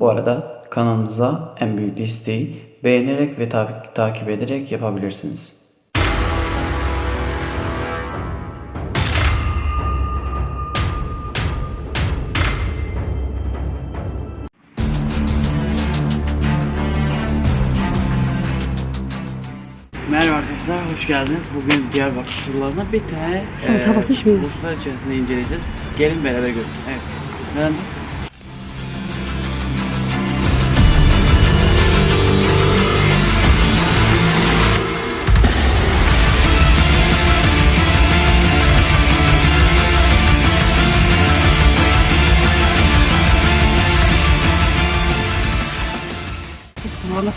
Bu arada kanalımıza en büyük desteği beğenerek ve ta- takip ederek yapabilirsiniz. Merhaba arkadaşlar, hoş geldiniz. Bugün Diyarbakır surlarına bir tane Sana eee, tabakmış içerisinde inceleyeceğiz. Gelin beraber görelim. Evet. Neden?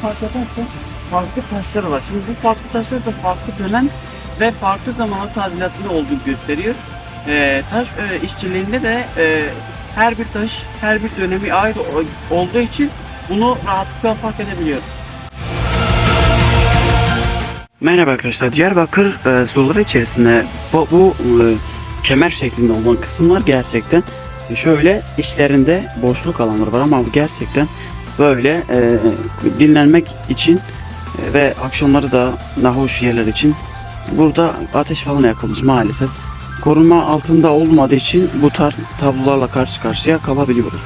Fark edersen farklı taşlar var. Şimdi bu farklı taşlar da farklı dönem ve farklı zamanlı tadilatında olduğunu gösteriyor. Ee, taş e, işçiliğinde de e, her bir taş her bir dönemi ait olduğu için bunu rahatlıkla fark edebiliyoruz. Merhaba arkadaşlar. Diyarbakır e, surları içerisinde bu, bu e, kemer şeklinde olan kısımlar gerçekten şöyle içlerinde boşluk alanları var ama bu gerçekten böyle e, dinlenmek için e, ve akşamları da nahoş yerler için burada ateş falan yakılmış maalesef. Koruma altında olmadığı için bu tarz tablolarla karşı karşıya kalabiliyoruz.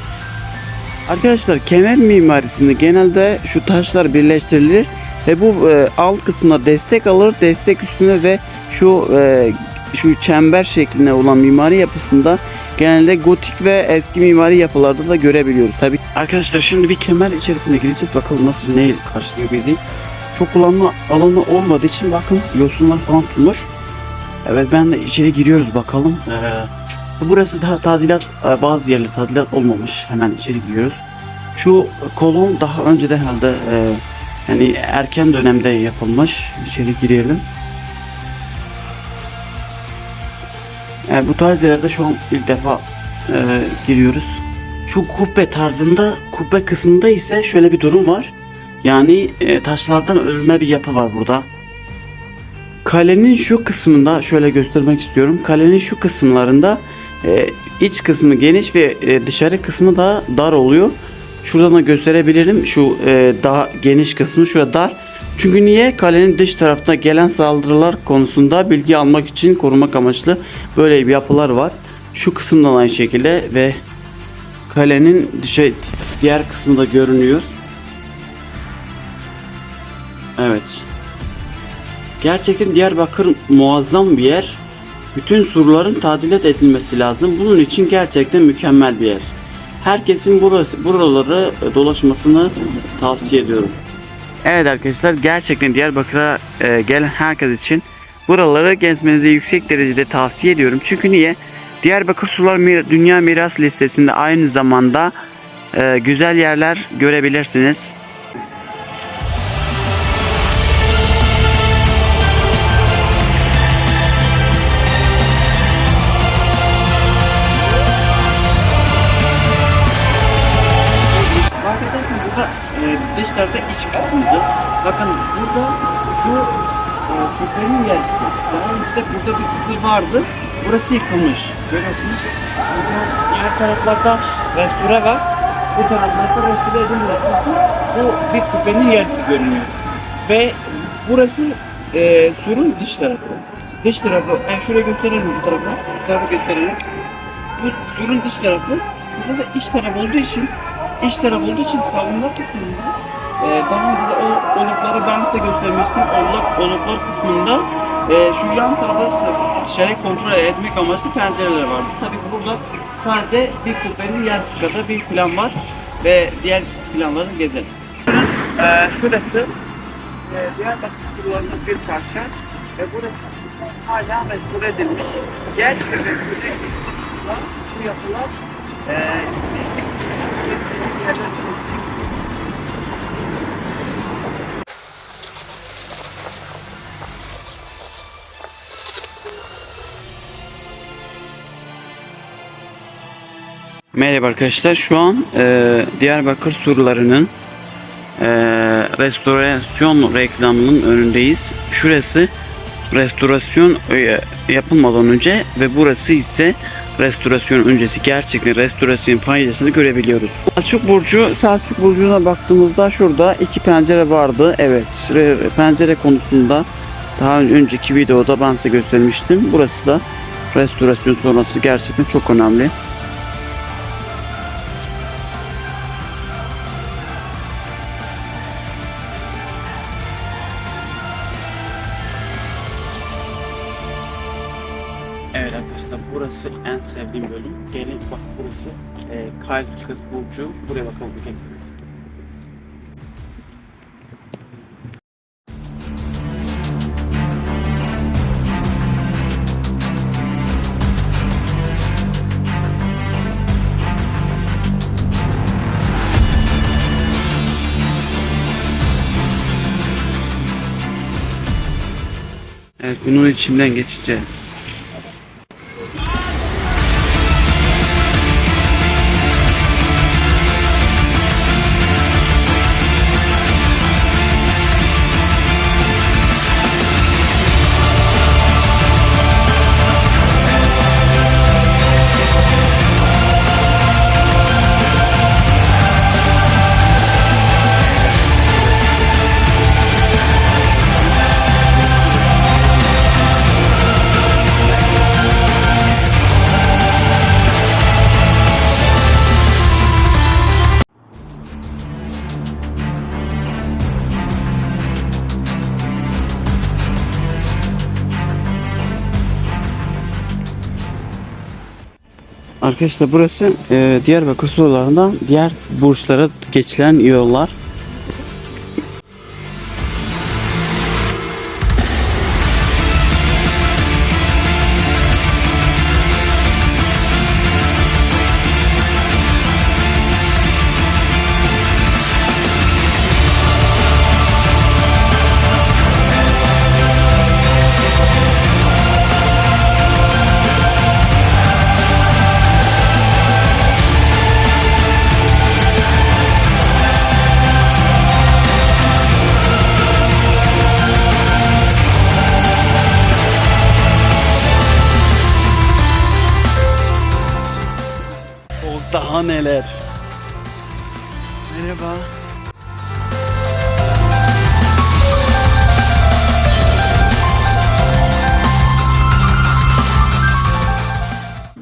Arkadaşlar kemer mimarisinde genelde şu taşlar birleştirilir ve bu e, alt kısmına destek alır. Destek üstüne ve şu e, şu çember şeklinde olan mimari yapısında genelde gotik ve eski mimari yapılarda da görebiliyoruz. Tabii arkadaşlar şimdi bir kemer içerisine gireceğiz. Bakalım nasıl ne karşılıyor bizi. Çok kullanma alanı olmadığı için bakın yosunlar falan tutmuş. Evet ben de içeri giriyoruz bakalım. Ee, burası daha tadilat e, bazı yerler tadilat olmamış. Hemen içeri giriyoruz. Şu kolon daha önceden herhalde e, yani erken dönemde yapılmış. İçeri girelim. Yani bu tarz yerlerde şu an ilk defa e, giriyoruz. Şu kubbe tarzında, kubbe kısmında ise şöyle bir durum var. Yani e, taşlardan örülme bir yapı var burada. Kalenin şu kısmında şöyle göstermek istiyorum. Kalenin şu kısımlarında e, iç kısmı geniş ve e, dışarı kısmı da dar oluyor. Şuradan da gösterebilirim. Şu e, daha geniş kısmı şurada dar. Çünkü niye? Kalenin dış tarafına gelen saldırılar konusunda bilgi almak için korumak amaçlı böyle bir yapılar var. Şu kısımdan aynı şekilde ve kalenin şey, diğer kısmı da görünüyor. Evet. Gerçekten Diyarbakır muazzam bir yer. Bütün surların tadilat edilmesi lazım. Bunun için gerçekten mükemmel bir yer. Herkesin burası, buraları dolaşmasını tavsiye ediyorum. Evet arkadaşlar gerçekten Diyarbakır'a e, gelen herkes için buraları gezmenizi yüksek derecede tavsiye ediyorum. Çünkü niye? Diyarbakır Sular Mir- Dünya Miras Listesi'nde aynı zamanda e, güzel yerler görebilirsiniz. Tarafta iç kısmıydı. Bakın burada şu e, küpenin yarısı. Daha önce burada bir küpe vardı. Burası yıkılmış. Görüyorsunuz. Burada diğer taraflarda restore var. Bu taraflarda restore edilmediği için bu bir küpenin yarısı görünüyor. Ve burası e, surun dış tarafı. Dış tarafı, ben şöyle gösterelim bu tarafa. Bu tarafı gösterelim. Bu surun dış tarafı. Şurada da iç taraf olduğu için iç taraf olduğu için savunma kısmında e, daha önce de o olukları ben size göstermiştim. Oluk, oluklar kısmında e, şu yan tarafa dışarı kontrol etmek amaçlı pencereler vardı. Tabii burada sadece bir kubbenin yarısı kadar bir plan var ve diğer planları gezelim. E, şurası e, Diyarbakır surlarının bir parça ve burası hala restore edilmiş. Gerçekten restore edilmiş bu yapılar e, gezmeyecek yerler için Merhaba arkadaşlar. Şu an e, Diyarbakır surlarının e, restorasyon reklamının önündeyiz. Şurası restorasyon e, yapılmadan önce ve burası ise restorasyon öncesi gerçekten restorasyon faydasını görebiliyoruz. Selçuk Burcu, Selçuk Burcu'na baktığımızda şurada iki pencere vardı. Evet, re- pencere konusunda daha önceki videoda ben size göstermiştim. Burası da restorasyon sonrası gerçekten çok önemli. Evet arkadaşlar burası en sevdiğim bölüm. Gelin bak burası e, kalp kız burcu. Buraya bakalım gelin. Evet bunun içinden geçeceğiz. Arkadaşlar burası e, Diyarbakır surlarından diğer burçlara geçilen yollar. Daha neler. Merhaba.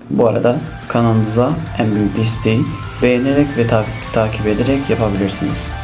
Bu arada kanalımıza en büyük desteği beğenerek ve ta- takip ederek yapabilirsiniz.